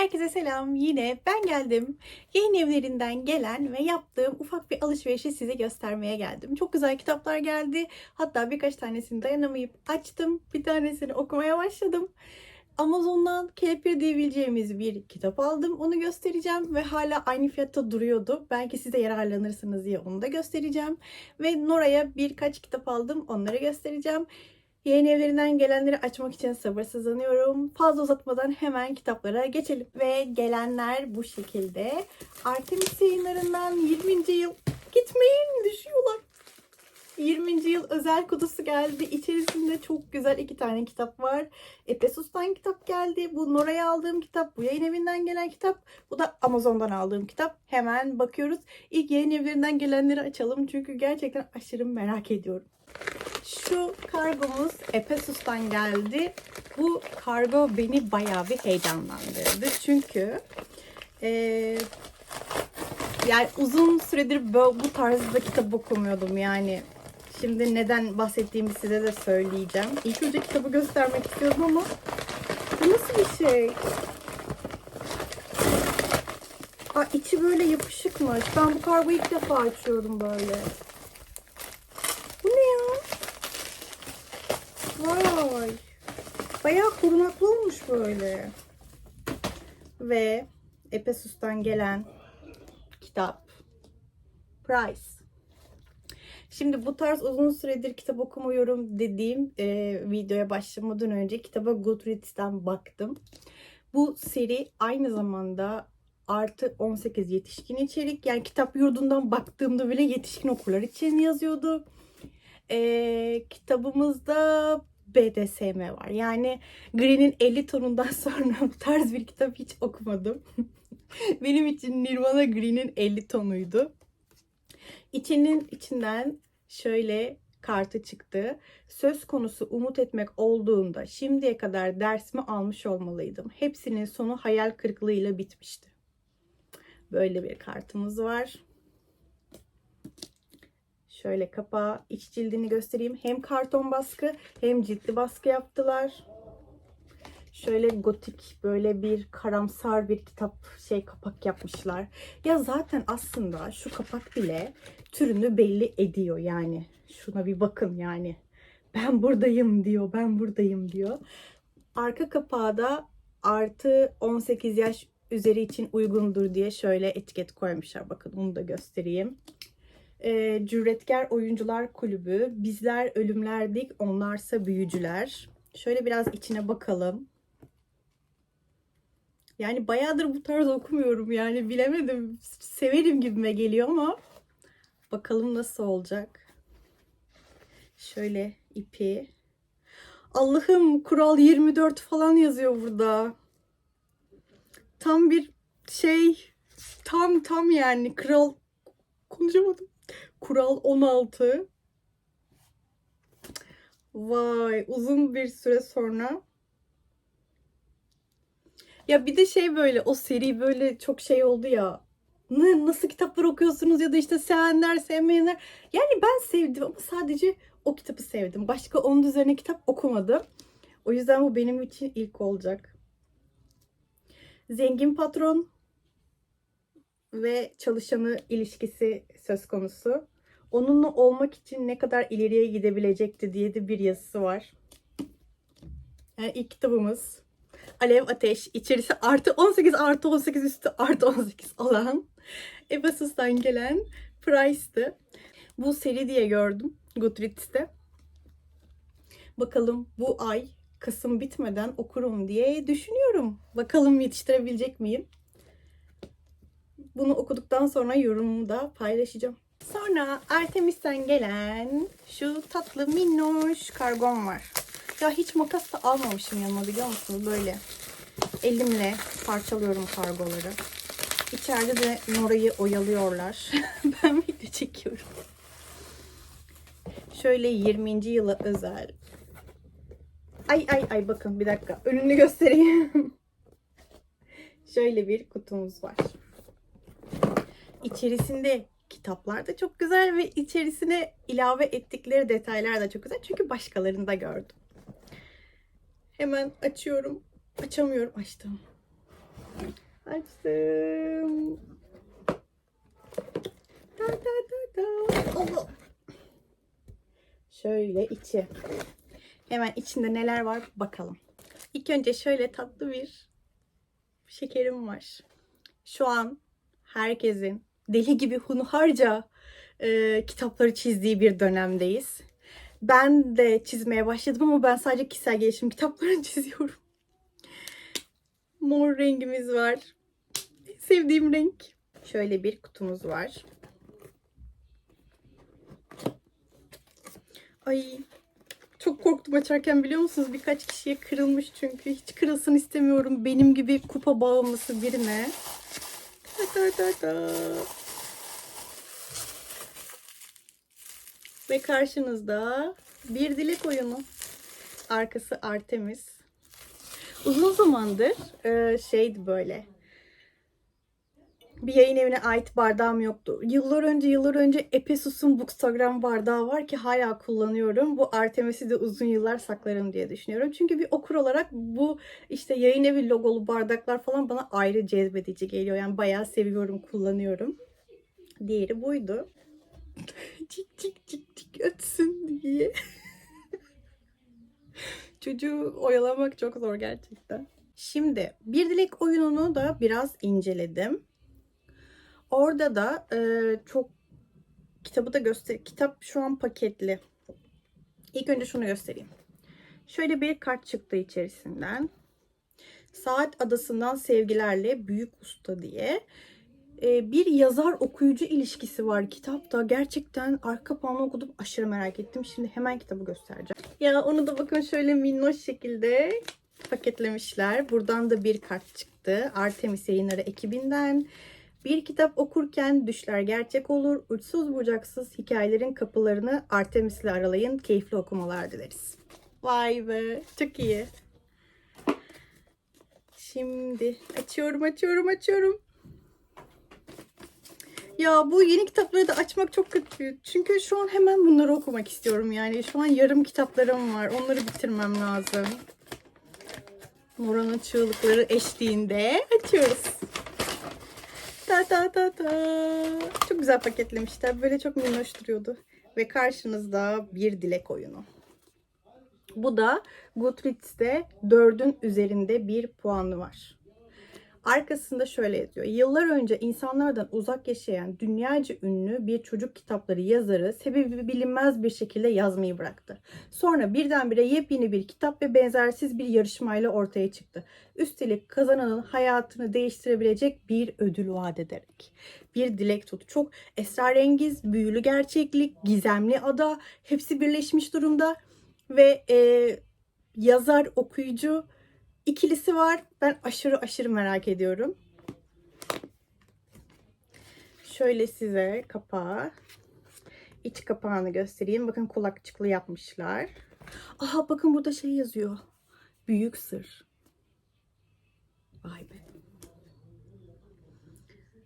Herkese selam. Yine ben geldim. Yayın evlerinden gelen ve yaptığım ufak bir alışverişi size göstermeye geldim. Çok güzel kitaplar geldi. Hatta birkaç tanesini dayanamayıp açtım. Bir tanesini okumaya başladım. Amazon'dan kelepir diyebileceğimiz bir kitap aldım. Onu göstereceğim ve hala aynı fiyatta duruyordu. Belki siz de yararlanırsınız diye onu da göstereceğim. Ve Nora'ya birkaç kitap aldım. Onları göstereceğim. Yayın evlerinden gelenleri açmak için sabırsızlanıyorum. Fazla uzatmadan hemen kitaplara geçelim. Ve gelenler bu şekilde. Artemis yayınlarından 20. yıl gitmeyin düşüyorlar. 20. yıl özel kutusu geldi. İçerisinde çok güzel iki tane kitap var. Epesus'tan kitap geldi. Bu Nora'ya aldığım kitap. Bu yayın evinden gelen kitap. Bu da Amazon'dan aldığım kitap. Hemen bakıyoruz. İlk yayın evlerinden gelenleri açalım. Çünkü gerçekten aşırı merak ediyorum. Şu kargomuz Epesus'tan geldi. Bu kargo beni bayağı bir heyecanlandırdı. Çünkü eee, yani uzun süredir bu, bu tarzda kitap okumuyordum yani. Şimdi neden bahsettiğimi size de söyleyeceğim. İlk önce kitabı göstermek istiyordum ama bu nasıl bir şey? Aa, içi böyle yapışıkmış. Ben bu kargoyu ilk defa açıyorum böyle. Bu ne ya? Vay. Bayağı korunaklı olmuş böyle. Ve Epesus'tan gelen kitap. Price. Şimdi bu tarz uzun süredir kitap okumuyorum dediğim e, videoya başlamadan önce kitaba Goodreads'ten baktım. Bu seri aynı zamanda artı 18 yetişkin içerik. Yani kitap yurdundan baktığımda bile yetişkin okurlar için yazıyordu. E, kitabımızda BDSM var. Yani Green'in 50 tonundan sonra bu tarz bir kitap hiç okumadım. Benim için Nirvana Green'in 50 tonuydu. İçinin içinden şöyle kartı çıktı. Söz konusu umut etmek olduğunda şimdiye kadar dersimi almış olmalıydım. Hepsinin sonu hayal kırıklığıyla bitmişti. Böyle bir kartımız var. Şöyle kapağı, iç cildini göstereyim. Hem karton baskı hem ciltli baskı yaptılar. Şöyle gotik böyle bir karamsar bir kitap şey kapak yapmışlar. Ya zaten aslında şu kapak bile türünü belli ediyor yani. Şuna bir bakın yani. Ben buradayım diyor, ben buradayım diyor. Arka kapağı da artı 18 yaş üzeri için uygundur diye şöyle etiket koymuşlar. Bakın onu da göstereyim. Ee, Cüretkar Oyuncular Kulübü. Bizler ölümlerdik, onlarsa büyücüler. Şöyle biraz içine bakalım. Yani bayağıdır bu tarz okumuyorum yani bilemedim. Severim gibime geliyor ama bakalım nasıl olacak. Şöyle ipi. Allah'ım kural 24 falan yazıyor burada. Tam bir şey tam tam yani kral konuşamadım. Kural 16. Vay uzun bir süre sonra ya bir de şey böyle o seri böyle çok şey oldu ya. Ne, nasıl kitaplar okuyorsunuz ya da işte sevenler sevmeyenler. Yani ben sevdim ama sadece o kitabı sevdim. Başka onun üzerine kitap okumadım. O yüzden bu benim için ilk olacak. Zengin patron ve çalışanı ilişkisi söz konusu. Onunla olmak için ne kadar ileriye gidebilecekti diye de bir yazısı var. Yani ilk kitabımız. Alev Ateş içerisi artı 18 artı 18 üstü artı 18 olan Ebasus'tan gelen Price'tı. Bu seri diye gördüm Goodreads'te. Bakalım bu ay Kasım bitmeden okurum diye düşünüyorum. Bakalım yetiştirebilecek miyim? Bunu okuduktan sonra yorumumu da paylaşacağım. Sonra Artemis'ten gelen şu tatlı minnoş kargom var. Ya hiç makas da almamışım yanıma biliyor musunuz? Böyle elimle parçalıyorum kargoları. İçeride de Nora'yı oyalıyorlar. ben video çekiyorum. Şöyle 20. yıla özel. Ay ay ay bakın bir dakika. Önünü göstereyim. Şöyle bir kutumuz var. İçerisinde kitaplar da çok güzel ve içerisine ilave ettikleri detaylar da çok güzel. Çünkü başkalarında gördüm. Hemen açıyorum. Açamıyorum. Açtım. Açtım. Ta ta ta ta. Allah. Şöyle içi. Hemen içinde neler var bakalım. İlk önce şöyle tatlı bir şekerim var. Şu an herkesin deli gibi hunharca e, kitapları çizdiği bir dönemdeyiz. Ben de çizmeye başladım ama ben sadece kişisel gelişim kitaplarını çiziyorum. Mor rengimiz var. Sevdiğim renk. Şöyle bir kutumuz var. Ay çok korktum açarken biliyor musunuz? Birkaç kişiye kırılmış çünkü. Hiç kırılsın istemiyorum. Benim gibi kupa bağımlısı birine. Ve karşınızda bir dilek oyunu. Arkası Artemis. Uzun zamandır e, şeydi böyle. Bir yayın evine ait bardağım yoktu. Yıllar önce yıllar önce Epesus'un Bookstagram bardağı var ki hala kullanıyorum. Bu Artemis'i de uzun yıllar saklarım diye düşünüyorum. Çünkü bir okur olarak bu işte yayın evi logolu bardaklar falan bana ayrı cezbedici geliyor. Yani bayağı seviyorum, kullanıyorum. Diğeri buydu. Cik cik cik cik ötsün diye. Çocuğu oyalamak çok zor gerçekten. Şimdi bir dilek oyununu da biraz inceledim. Orada da e, çok kitabı da göster. Kitap şu an paketli. İlk önce şunu göstereyim. Şöyle bir kart çıktı içerisinden. Saat Adası'ndan sevgilerle Büyük Usta diye e, bir yazar okuyucu ilişkisi var kitapta. Gerçekten arka kapağını okudum. Aşırı merak ettim. Şimdi hemen kitabı göstereceğim. Ya onu da bakın şöyle minnoş şekilde paketlemişler. Buradan da bir kart çıktı. Artemis Yayınları ekibinden. Bir kitap okurken düşler gerçek olur. Uçsuz bucaksız hikayelerin kapılarını Artemis'le aralayın. Keyifli okumalar dileriz. Vay be. Çok iyi. Şimdi açıyorum, açıyorum, açıyorum. Ya bu yeni kitapları da açmak çok kötü. Çünkü şu an hemen bunları okumak istiyorum yani. Şu an yarım kitaplarım var. Onları bitirmem lazım. Mora'nın çığlıkları eşliğinde açıyoruz. Ta ta ta ta. Çok güzel paketlemişler. Böyle çok minnoş duruyordu. Ve karşınızda bir dilek oyunu. Bu da Goodreads'te 4'ün üzerinde bir puanı var. Arkasında şöyle yazıyor. Yıllar önce insanlardan uzak yaşayan dünyaca ünlü bir çocuk kitapları yazarı sebebi bilinmez bir şekilde yazmayı bıraktı. Sonra birdenbire yepyeni bir kitap ve benzersiz bir yarışmayla ortaya çıktı. Üstelik kazananın hayatını değiştirebilecek bir ödül vaat ederek. Bir dilek tut. Çok esrarengiz, büyülü gerçeklik, gizemli ada hepsi birleşmiş durumda ve e, yazar okuyucu ikilisi var. Ben aşırı aşırı merak ediyorum. Şöyle size kapağı, iç kapağını göstereyim. Bakın kulakçıklı yapmışlar. Aha bakın burada şey yazıyor. Büyük sır. Vay be.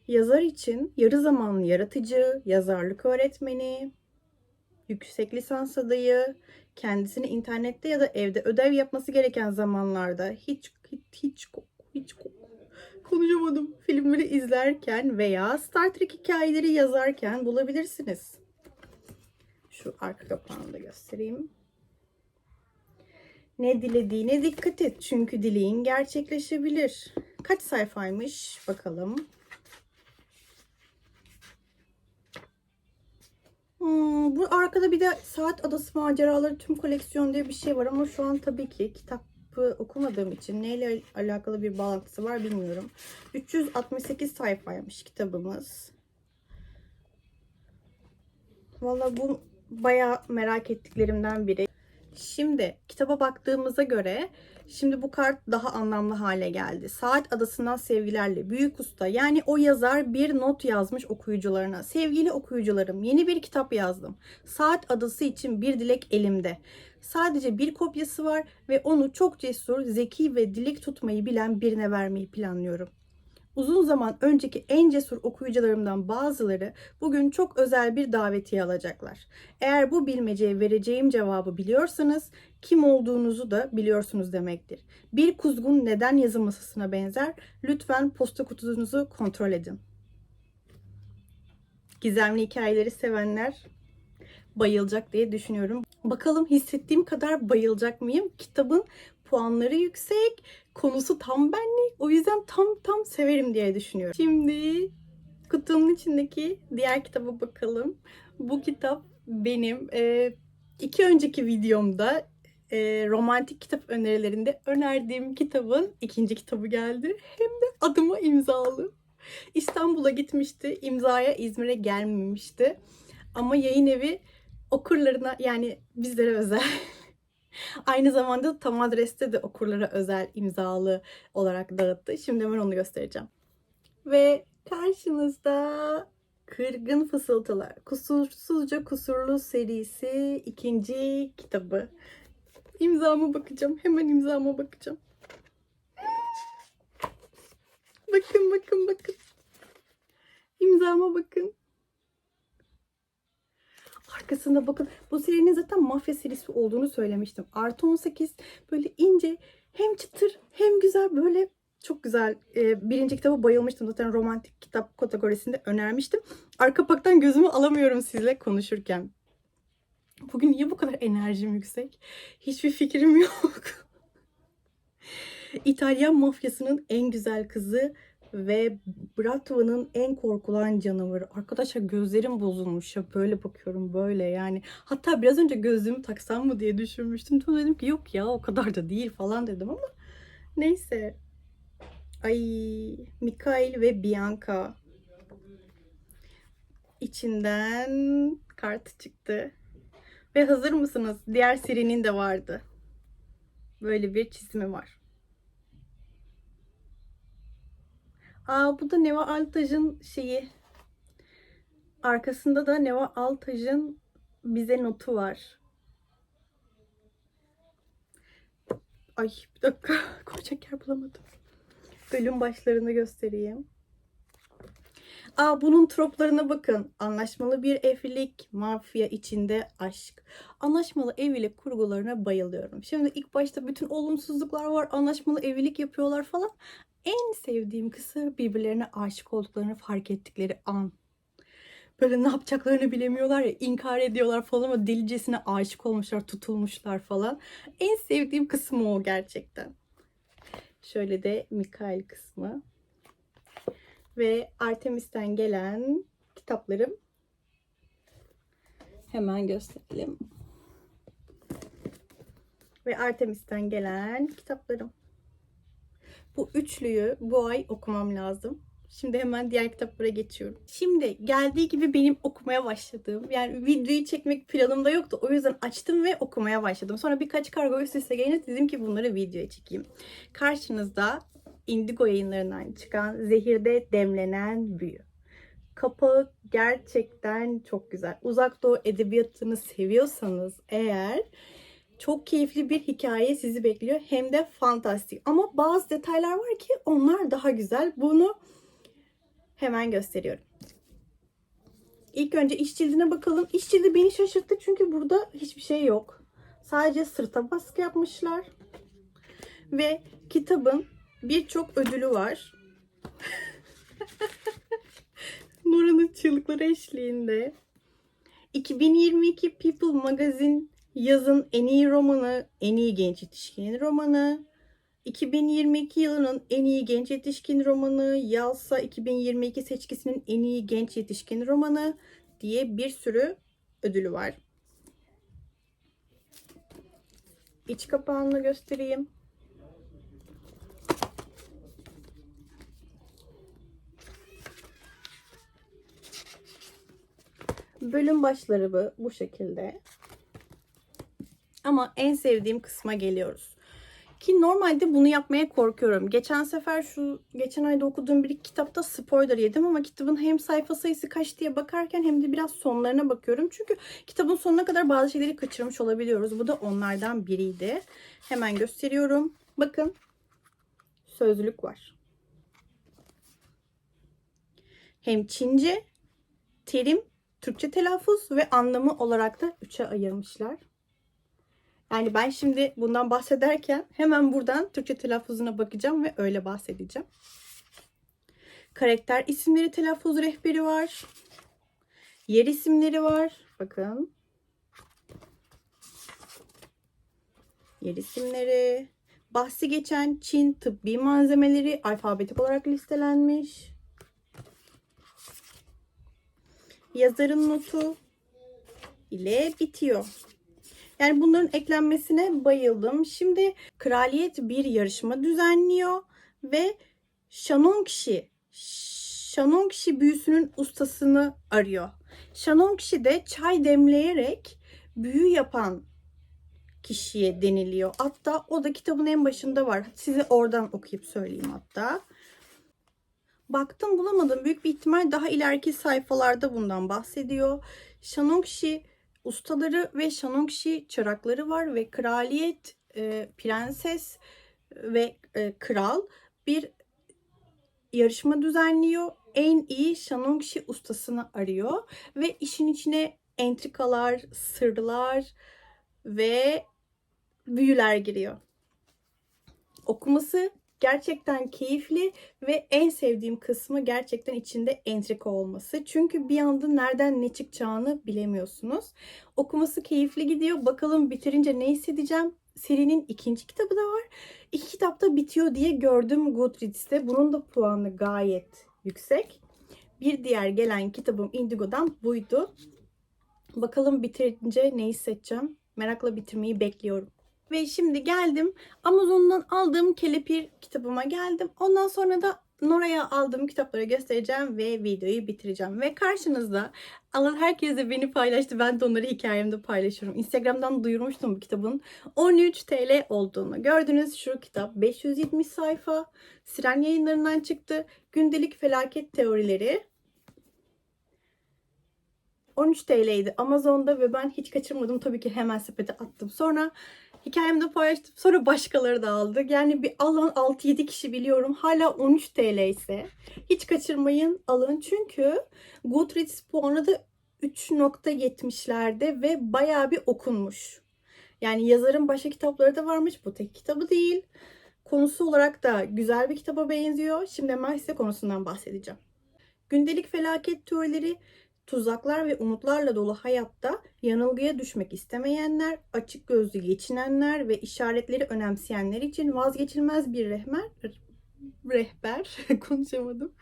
Yazar için yarı zamanlı yaratıcı, yazarlık öğretmeni, yüksek lisans adayı, kendisini internette ya da evde ödev yapması gereken zamanlarda hiç hiç hiç hiç konuşamadım. Filmleri izlerken veya Star Trek hikayeleri yazarken bulabilirsiniz. Şu arka kapağını da göstereyim. Ne dilediğine dikkat et çünkü dileğin gerçekleşebilir. Kaç sayfaymış bakalım. Bu arkada bir de Saat Adası Maceraları tüm koleksiyon diye bir şey var ama şu an tabii ki kitabı okumadığım için neyle alakalı bir bağlantısı var bilmiyorum. 368 sayfaymış kitabımız. Valla bu bayağı merak ettiklerimden biri. Şimdi kitaba baktığımıza göre şimdi bu kart daha anlamlı hale geldi. Saat Adası'ndan sevgilerle büyük usta yani o yazar bir not yazmış okuyucularına. Sevgili okuyucularım yeni bir kitap yazdım. Saat Adası için bir dilek elimde. Sadece bir kopyası var ve onu çok cesur, zeki ve dilek tutmayı bilen birine vermeyi planlıyorum. Uzun zaman önceki en cesur okuyucularımdan bazıları bugün çok özel bir davetiye alacaklar. Eğer bu bilmeceye vereceğim cevabı biliyorsanız kim olduğunuzu da biliyorsunuz demektir. Bir kuzgun neden yazı masasına benzer? Lütfen posta kutunuzu kontrol edin. Gizemli hikayeleri sevenler bayılacak diye düşünüyorum. Bakalım hissettiğim kadar bayılacak mıyım? Kitabın puanları yüksek, konusu tam benlik. O yüzden tam tam severim diye düşünüyorum. Şimdi kutunun içindeki diğer kitaba bakalım. Bu kitap benim e, iki önceki videomda e, romantik kitap önerilerinde önerdiğim kitabın ikinci kitabı geldi. Hem de adıma imzalı. İstanbul'a gitmişti. İmzaya İzmir'e gelmemişti. Ama yayın evi okurlarına yani bizlere özel Aynı zamanda tam adreste de okurlara özel imzalı olarak dağıttı. Şimdi hemen onu göstereceğim. Ve karşınızda Kırgın Fısıltılar. Kusursuzca Kusurlu serisi ikinci kitabı. İmzama bakacağım. Hemen imzama bakacağım. Bakın bakın bakın. İmzama bakın. Arkasında bakın bu serinin zaten mafya serisi olduğunu söylemiştim. Artı 18 böyle ince hem çıtır hem güzel böyle çok güzel. Ee, birinci kitaba bayılmıştım. Zaten romantik kitap kategorisinde önermiştim. Arka kapaktan gözümü alamıyorum sizle konuşurken. Bugün niye bu kadar enerjim yüksek? Hiçbir fikrim yok. İtalyan mafyasının en güzel kızı ve Bratwa'nın en korkulan canavarı. Arkadaşlar gözlerim bozulmuş ya böyle bakıyorum böyle yani. Hatta biraz önce gözlüğümü taksam mı diye düşünmüştüm. Sonra dedim ki yok ya o kadar da değil falan dedim ama neyse. Ay Mikael ve Bianca içinden kart çıktı. Ve hazır mısınız? Diğer serinin de vardı. Böyle bir çizimi var. Aa bu da Neva Altaj'ın şeyi. Arkasında da Neva Altaj'ın bize notu var. Ay bir dakika koyacak yer bulamadım. Bölüm başlarını göstereyim. Aa bunun troplarına bakın. Anlaşmalı bir evlilik, mafya içinde aşk. Anlaşmalı evlilik kurgularına bayılıyorum. Şimdi ilk başta bütün olumsuzluklar var. Anlaşmalı evlilik yapıyorlar falan. En sevdiğim kısım birbirlerine aşık olduklarını fark ettikleri an. Böyle ne yapacaklarını bilemiyorlar ya inkar ediyorlar falan ama delicesine aşık olmuşlar, tutulmuşlar falan. En sevdiğim kısmı o gerçekten. Şöyle de Mikael kısmı. Ve Artemis'ten gelen kitaplarım. Hemen gösterelim. Ve Artemis'ten gelen kitaplarım. Bu üçlüyü bu ay okumam lazım. Şimdi hemen diğer kitaplara geçiyorum. Şimdi geldiği gibi benim okumaya başladığım yani videoyu çekmek planımda yoktu. O yüzden açtım ve okumaya başladım. Sonra birkaç kargo üst üste gelince dedim ki bunları videoya çekeyim. Karşınızda Indigo yayınlarından çıkan Zehirde Demlenen Büyü. Kapağı gerçekten çok güzel. Uzak Doğu edebiyatını seviyorsanız eğer çok keyifli bir hikaye sizi bekliyor. Hem de fantastik. Ama bazı detaylar var ki onlar daha güzel. Bunu hemen gösteriyorum. İlk önce iş cildine bakalım. İş cildi beni şaşırttı çünkü burada hiçbir şey yok. Sadece sırta baskı yapmışlar. Ve kitabın birçok ödülü var. Nora'nın çığlıkları eşliğinde. 2022 People Magazine yazın en iyi romanı, en iyi genç yetişkin romanı, 2022 yılının en iyi genç yetişkin romanı, Yalsa 2022 seçkisinin en iyi genç yetişkin romanı diye bir sürü ödülü var. İç kapağını göstereyim. Bölüm başları bu şekilde. Ama en sevdiğim kısma geliyoruz. Ki normalde bunu yapmaya korkuyorum. Geçen sefer şu geçen ayda okuduğum bir kitapta spoiler yedim ama kitabın hem sayfa sayısı kaç diye bakarken hem de biraz sonlarına bakıyorum. Çünkü kitabın sonuna kadar bazı şeyleri kaçırmış olabiliyoruz. Bu da onlardan biriydi. Hemen gösteriyorum. Bakın sözlük var. hem Çince, terim, Türkçe telaffuz ve anlamı olarak da üçe ayırmışlar. Yani ben şimdi bundan bahsederken hemen buradan Türkçe telaffuzuna bakacağım ve öyle bahsedeceğim. Karakter isimleri telaffuz rehberi var. Yer isimleri var. Bakın. Yer isimleri. Bahsi geçen Çin tıbbi malzemeleri alfabetik olarak listelenmiş. Yazarın notu ile bitiyor. Yani bunların eklenmesine bayıldım. Şimdi kraliyet bir yarışma düzenliyor ve Şanonkşi Şanonkşi büyüsünün ustasını arıyor. Şanonkşi de çay demleyerek büyü yapan kişiye deniliyor. Hatta o da kitabın en başında var. Size oradan okuyup söyleyeyim hatta. Baktım bulamadım. Büyük bir ihtimal daha ileriki sayfalarda bundan bahsediyor. Şanonkşi ustaları ve Şanonkşi çırakları var ve kraliyet, e, prenses ve e, kral bir yarışma düzenliyor. En iyi Şanonkşi ustasını arıyor ve işin içine entrikalar, sırlar ve büyüler giriyor. Okuması gerçekten keyifli ve en sevdiğim kısmı gerçekten içinde entrika olması. Çünkü bir anda nereden ne çıkacağını bilemiyorsunuz. Okuması keyifli gidiyor. Bakalım bitirince ne hissedeceğim? Serinin ikinci kitabı da var. İki kitapta bitiyor diye gördüm Goodreads'te. Bunun da puanı gayet yüksek. Bir diğer gelen kitabım Indigo'dan buydu. Bakalım bitirince ne hissedeceğim? Merakla bitirmeyi bekliyorum. Ve şimdi geldim Amazon'dan aldığım Kelepir kitabıma geldim. Ondan sonra da Nora'ya aldığım kitapları göstereceğim ve videoyu bitireceğim. Ve karşınızda Allah herkes beni paylaştı. Ben de onları hikayemde paylaşıyorum. Instagram'dan duyurmuştum bu kitabın 13 TL olduğunu. Gördünüz şu kitap 570 sayfa. Siren yayınlarından çıktı. Gündelik felaket teorileri. 13 TL'ydi Amazon'da ve ben hiç kaçırmadım. Tabii ki hemen sepete attım. Sonra hikayemde paylaştım. Sonra başkaları da aldı. Yani bir alan 6-7 kişi biliyorum. Hala 13 TL ise hiç kaçırmayın alın. Çünkü Goodreads puanı da 3.70'lerde ve bayağı bir okunmuş. Yani yazarın başka kitapları da varmış. Bu tek kitabı değil. Konusu olarak da güzel bir kitaba benziyor. Şimdi hemen size konusundan bahsedeceğim. Gündelik felaket teorileri Tuzaklar ve umutlarla dolu hayatta yanılgıya düşmek istemeyenler, açık gözlü geçinenler ve işaretleri önemseyenler için vazgeçilmez bir rehber, rehber konuşamadım.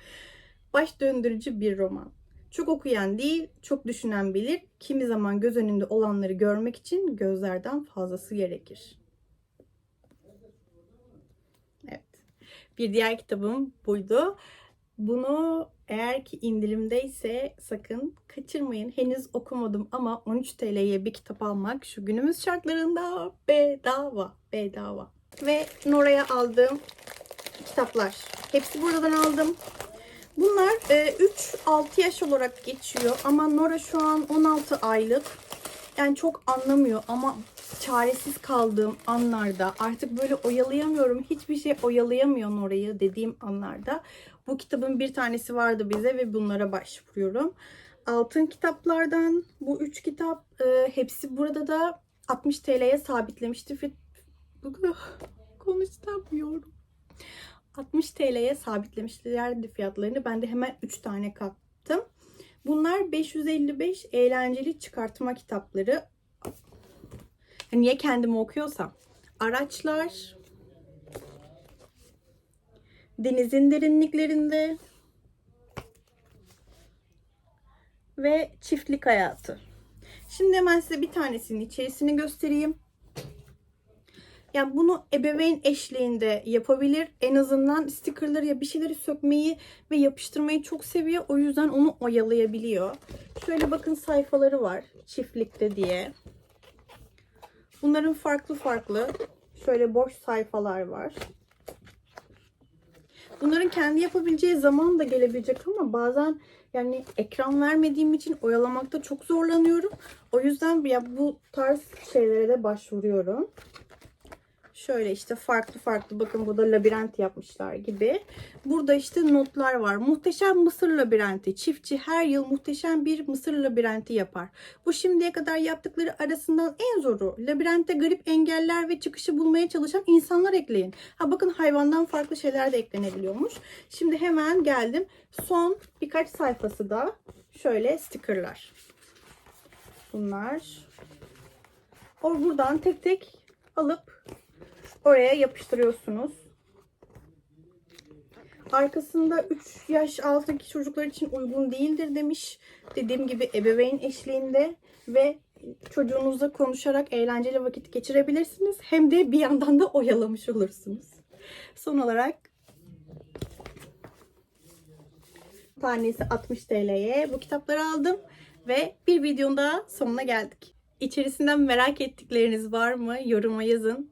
Baş döndürücü bir roman. Çok okuyan değil, çok düşünen bilir. Kimi zaman göz önünde olanları görmek için gözlerden fazlası gerekir. Evet. Bir diğer kitabım buydu. Bunu eğer ki indirimdeyse sakın kaçırmayın. Henüz okumadım ama 13 TL'ye bir kitap almak şu günümüz şartlarında bedava. Bedava. Ve Nora'ya aldığım kitaplar. Hepsi buradan aldım. Bunlar 3-6 yaş olarak geçiyor ama Nora şu an 16 aylık. Yani çok anlamıyor ama çaresiz kaldığım anlarda artık böyle oyalayamıyorum. Hiçbir şey oyalayamıyor Nora'yı dediğim anlarda bu kitabın bir tanesi vardı bize ve bunlara başvuruyorum. Altın kitaplardan bu üç kitap e, hepsi burada da 60 TL'ye sabitlemişti. Konuşamıyorum. 60 TL'ye sabitlemişlerdi fiyatlarını. Ben de hemen 3 tane kaptım. Bunlar 555 eğlenceli çıkartma kitapları. Niye kendimi okuyorsam. Araçlar, denizin derinliklerinde ve çiftlik hayatı. Şimdi hemen size bir tanesinin içerisini göstereyim. Yani bunu ebeveyn eşliğinde yapabilir. En azından stickerları ya bir şeyleri sökmeyi ve yapıştırmayı çok seviyor. O yüzden onu oyalayabiliyor. Şöyle bakın sayfaları var. Çiftlikte diye. Bunların farklı farklı şöyle boş sayfalar var. Bunların kendi yapabileceği zaman da gelebilecek ama bazen yani ekran vermediğim için oyalamakta çok zorlanıyorum. O yüzden ya bu tarz şeylere de başvuruyorum. Şöyle işte farklı farklı bakın burada labirent yapmışlar gibi. Burada işte notlar var. Muhteşem Mısır labirenti. Çiftçi her yıl muhteşem bir Mısır labirenti yapar. Bu şimdiye kadar yaptıkları arasından en zoru. Labirentte garip engeller ve çıkışı bulmaya çalışan insanlar ekleyin. Ha bakın hayvandan farklı şeyler de eklenebiliyormuş. Şimdi hemen geldim. Son birkaç sayfası da şöyle stickerlar. Bunlar. O buradan tek tek alıp oraya yapıştırıyorsunuz. Arkasında 3 yaş altındaki çocuklar için uygun değildir demiş. Dediğim gibi ebeveyn eşliğinde ve çocuğunuzla konuşarak eğlenceli vakit geçirebilirsiniz. Hem de bir yandan da oyalamış olursunuz. Son olarak tanesi 60 TL'ye bu kitapları aldım ve bir videonun daha sonuna geldik. İçerisinden merak ettikleriniz var mı? Yoruma yazın.